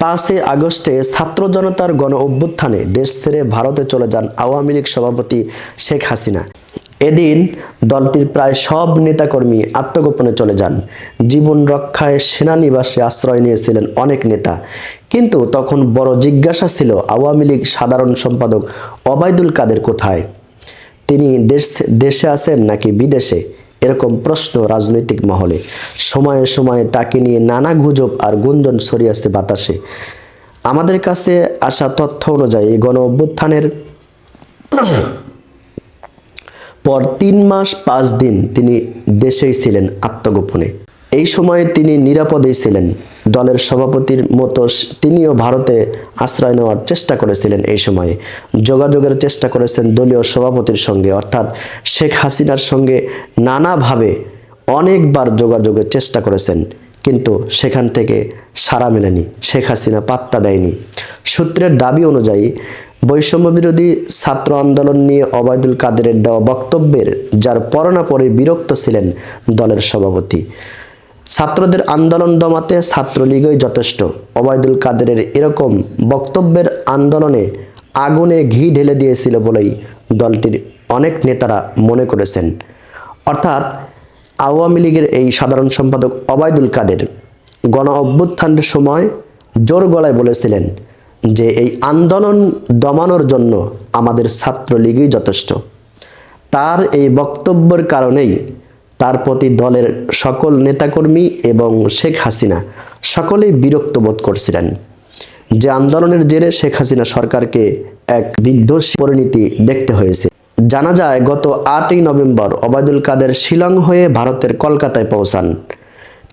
পাঁচই আগস্টে ছাত্র জনতার গণ অভ্যুত্থানে দেশ ছেড়ে ভারতে চলে যান আওয়ামী লীগ সভাপতি শেখ হাসিনা। এদিন দলটির প্রায় সব নেতাকর্মী আত্মগোপনে চলে যান। জীবন রক্ষায় সেনানিবাসে আশ্রয় নিয়েছিলেন অনেক নেতা। কিন্তু তখন বড় জিজ্ঞাসা ছিল আওয়ামী লীগ সাধারণ সম্পাদক অবায়দুল কাদের কোথায়? তিনি দেশ, দেশে আছেন নাকি বিদেশে? এরকম প্রশ্ন রাজনৈতিক মহলে। সময়ে সময়ে তাকে নিয়ে নানা গুজব আর গুঞ্জন ছড়িয়ে আসতে বাতাসে। আমাদের কাছে আসা তথ্য অনুযায়ী গণ অভ্যুত্থানের পর তিন মাস পাঁচ দিন তিনি দেশেই ছিলেন আত্মগোপনে। এই সময়ে তিনি নিরাপদেই ছিলেন। দলের সভাপতির মতো তিনিও ভারতে আশ্রয় নেওয়ার চেষ্টা করেছিলেন এই সময়ে। যোগাযোগের চেষ্টা করেছেন দলীয় সভাপতির সঙ্গে। অর্থাৎ শেখ হাসিনার সঙ্গে নানাভাবে অনেকবার যোগাযোগের চেষ্টা করেছেন। কিন্তু সেখান থেকে সাড়া মেলেনি। শেখ হাসিনা পাত্তা দেয়নি। সূত্রের দাবি অনুযায়ী বৈষম্য বিরোধী ছাত্র আন্দোলন নিয়ে অবায়দুল কাদেরের দেওয়া বক্তব্যের, যার পরনা পরে বিরক্ত ছিলেন দলের সভাপতি। ছাত্রদের আন্দোলন দমাতে ছাত্রলীগই যথেষ্ট। অবায়দুল কাদেরের এরকম বক্তব্যের আন্দোলনে আগুনে ঘি ঢেলে দিয়েছিল বলেই দলটির অনেক নেতারা মনে করেছেন। অর্থাৎ আওয়ামী লীগের এই সাধারণ সম্পাদক অবায়দুল কাদের গণ অভ্যুত্থানের সময় জোর গলায় বলেছিলেন যে এই আন্দোলন দমানোর জন্য আমাদের ছাত্রলীগই যথেষ্ট। তার এই বক্তব্যের কারণেই তার প্রতি দলের সকল নেতাকর্মী এবং শেখ হাসিনা সকলেই বিরক্ত বোধ করছিলেন। যে আন্দোলনের জেরে শেখ হাসিনা সরকারকে এক বিধ্বংসী পরিণতি দেখতে হয়েছে। জানা যায়, গত আটই নভেম্বর ওবায়দুল কাদের শিলং হয়ে ভারতের কলকাতায় পৌঁছান।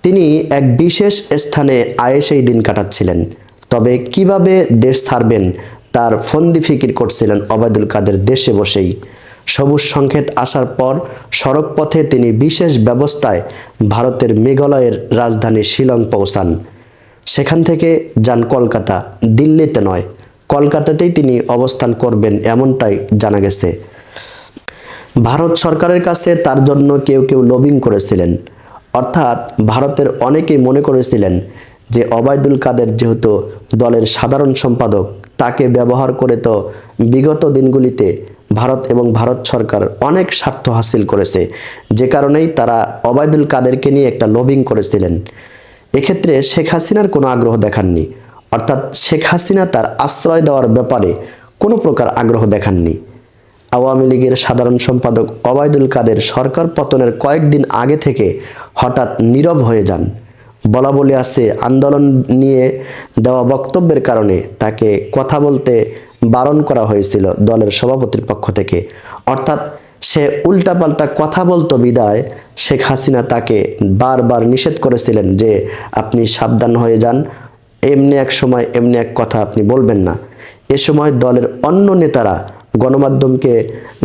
তিনি এক বিশেষ স্থানে আয়েসেই দিন কাটাচ্ছিলেন। তবে কীভাবে দেশ ছাড়বেন তার ফন্দি ফিকির করছিলেন ওবায়দুল কাদের দেশে বসেই। সবুজ সংকেত আসার পর সড়ক পথে তিনি বিশেষ ব্যবস্থায় ভারতের মেঘালয়ের রাজধানী শিলং পৌঁছান। সেখান থেকে যান কলকাতা, দিল্লিতে নয়, কলকাতাতেই তিনি অবস্থান করবেন এমনটাই জানা গেছে। ভারত সরকারের কাছে তার জন্য কেউ কেউ লবিং করেছিলেন। অর্থাৎ ভারতের অনেকেই মনে করেছিলেন যে অবায়দুল কাদের যেহেতু দলের সাধারণ সম্পাদক, তাকে ব্যবহার করে তো বিগত দিনগুলিতে ভারত এবং ভারত সরকার অনেক স্বার্থ হাসিল করেছে। যে কারণেই তারা অবায়দুল কাদেরকে নিয়ে একটা লবিং করেছিলেন। এক্ষেত্রে শেখ হাসিনার কোনো আগ্রহ দেখাননি। অর্থাৎ শেখ হাসিনা তার আশ্রয় দেওয়ার ব্যাপারে কোনো প্রকার আগ্রহ দেখাননি। আওয়ামী লীগের সাধারণ সম্পাদক অবায়দুল কাদের সরকার পতনের কয়েকদিন আগে থেকে হঠাৎ নীরব হয়ে যান। বলা বলে আছে, আন্দোলন নিয়ে দেওয়া বক্তব্যের কারণে তাকে কথা বলতে বারণ করা হয়েছিল দলের সভাপতির পক্ষ থেকে। অর্থাৎ সে উল্টাপাল্টা কথা বলতো বিদায়, শেখ হাসিনা তাকে বারবার নিষেধ করেছিলেন যে আপনি সাবধান হয়ে যান, এমনি এক সময় এমনি এক কথা আপনি বলবেন না। এ সময় দলের অন্য নেতারা গণমাধ্যমকে,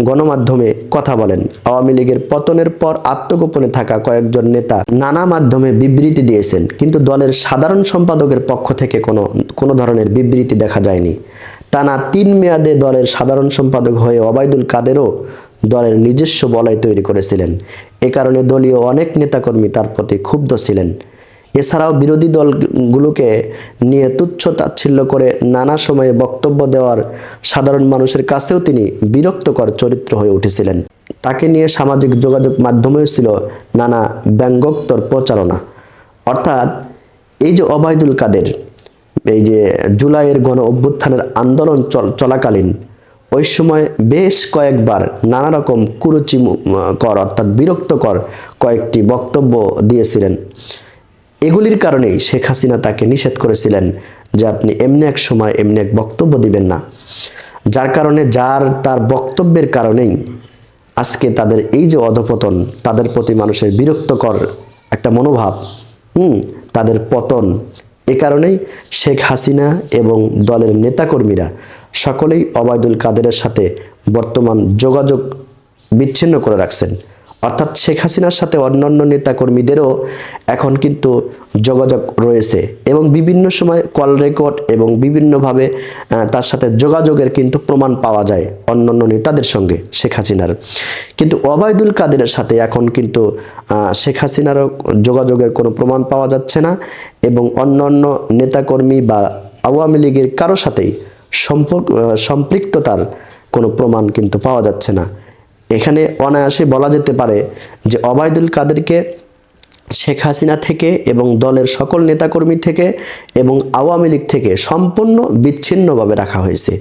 গণমাধ্যমে কথা বলেন। আওয়ামী লীগের পতনের পর আত্মগোপনে থাকা কয়েকজন নেতা নানা মাধ্যমে বিবৃতি দিয়েছেন, কিন্তু দলের সাধারণ সম্পাদকের পক্ষ থেকে কোনো কোনো ধরনের বিবৃতি দেখা যায়নি। টানা তিন মেয়াদে দলের সাধারণ সম্পাদক হয়ে অবায়দুল কাদেরও দলের নিজস্ব বলয় তৈরি করেছিলেন। এ কারণে দলীয় অনেক নেতাকর্মী তার প্রতি ক্ষুব্ধ ছিলেন। এছাড়াও বিরোধী দলগুলোকে নিয়ে তুচ্ছ তাচ্ছিল্য করে নানা সময়ে বক্তব্য দেওয়ার সাধারণ মানুষের কাছেও তিনি বিরক্তকর চরিত্র হয়ে উঠেছিলেন। তাকে নিয়ে সামাজিক যোগাযোগ মাধ্যমেও ছিল নানা ব্যঙ্গোক্তর প্রচারণা। অর্থাৎ এই যে অবায়দুল কাদের এই যে জুলাইয়ের গণ অভ্যুত্থানের আন্দোলন চল, চলাকালীন, ওই সময় বেশ কয়েকবার নানা রকম কুরুচি কর অর্থাৎ বিরক্তকর কয়েকটি বক্তব্য দিয়েছিলেন। এগুলির কারণেই শেখ হাসিনা তাকে নিষেধ করেছিলেন যে আপনি এমনি এক সময় এমনি এক বক্তব্য দিবেন না। যার কারণে যার তার বক্তব্যের কারণেই আজকে তাদের এই যে অধপতন, তাদের প্রতি মানুষের বিরক্তকর একটা মনোভাব, হুম, তাদের পতন এ কারণেই শেখ হাসিনা এবং দলের নেতাকর্মীরা সকলেই অবায়দুল কাদেরের সাথে বর্তমান যোগাযোগ বিচ্ছিন্ন করে রাখছেন। অর্থাৎ শেখ হাসিনার সাথে অন্যান্য নেতাকর্মীদেরও এখন কিন্তু যোগাযোগ রয়েছে এবং বিভিন্ন সময় কল রেকর্ড এবং বিভিন্নভাবে তার সাথে যোগাযোগের কিন্তু প্রমাণ পাওয়া যায় অন্যান্য নেতাদের সঙ্গে শেখ হাসিনার। কিন্তু ওবায়দুল কাদেরের সাথে এখন কিন্তু শেখ হাসিনারও যোগাযোগের কোনো প্রমাণ পাওয়া যাচ্ছে না এবং অন্যান্য নেতাকর্মী বা আওয়ামী লীগের কারও সাথেই সম্পর্ক সম্পৃক্ততার কোনো প্রমাণ কিন্তু পাওয়া যাচ্ছে না। এখানে অনায়াসে বলা যেতে পারে যে অবায়দুল কাদেরকে শেখ হাসিনা থেকে এবং দলের সকল নেতাকর্মী থেকে এবং আওয়ামী লীগ থেকে সম্পূর্ণ বিচ্ছিন্নভাবে রাখা হয়েছে।